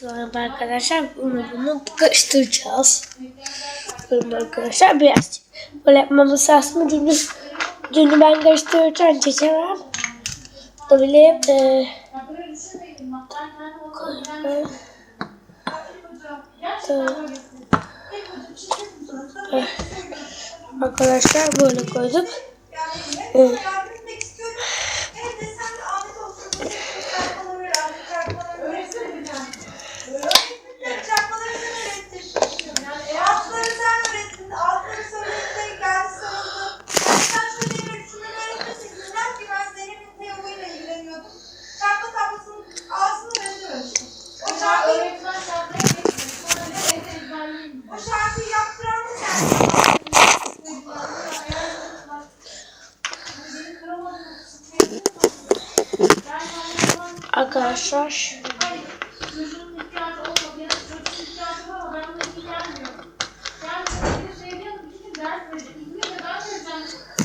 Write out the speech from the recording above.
Sonra arkadaşlar bunu bunu karıştıracağız. Sonra arkadaşlar biraz böyle yapmamız lazım. Dün, dün ben karıştırırken çeçemem. Da bile e, Arkadaşlar böyle koyduk. Evet. Arkadaşlar